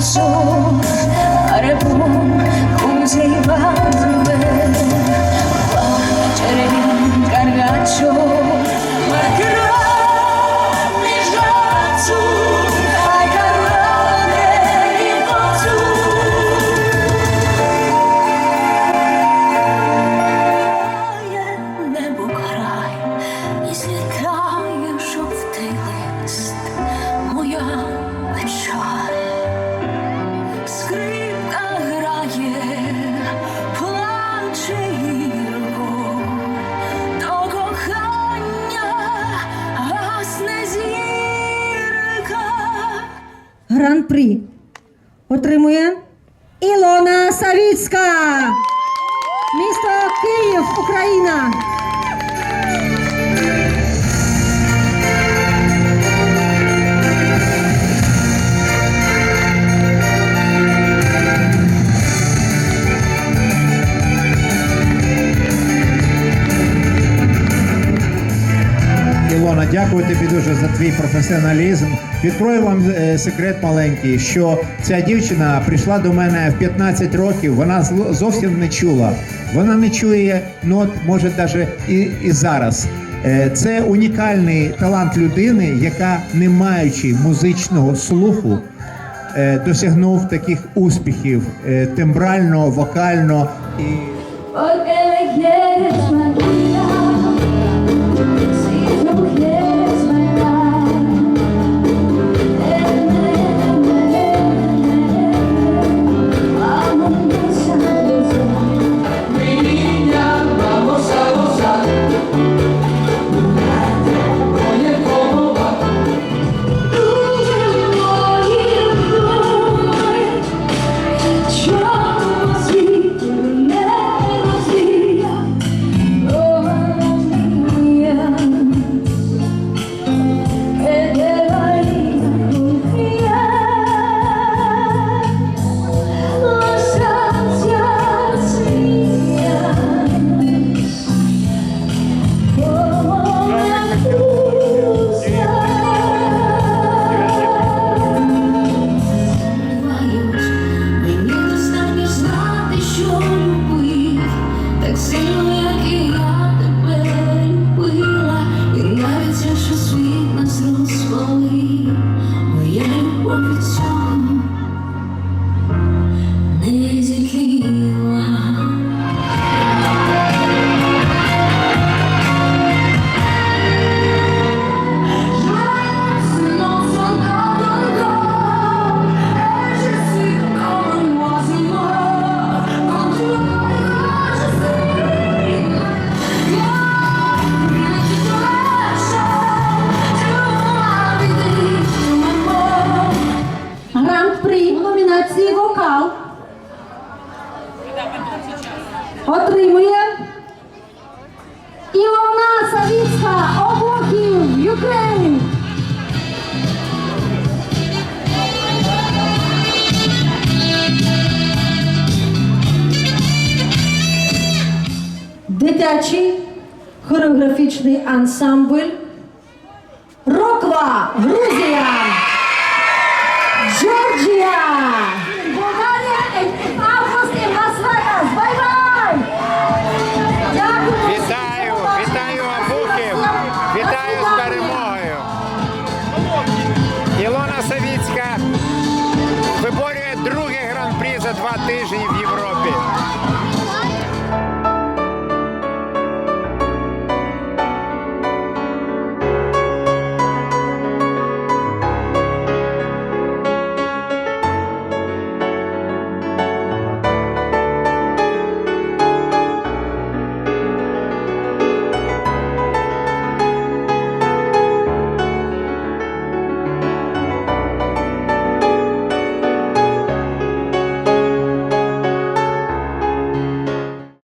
So oh. Гран-прі отримує Ілона Савіцька. Місто Київ, Україна. Дякую тобі дуже за твій професіоналізм. Відкрою вам е, секрет маленький, що ця дівчина прийшла до мене в 15 років. Вона зовсім не чула. Вона не чує нот, може навіть і, і зараз. Е, Це унікальний талант людини, яка, не маючи музичного слуху, е, досягнув таких успіхів тембрально, вокально і. в номінації Вокал. Отримує Ілона Савіцька, Обухів, Україн. Дитячий хореографічний ансамбль Роква, Грузія. Georgia! За два тижні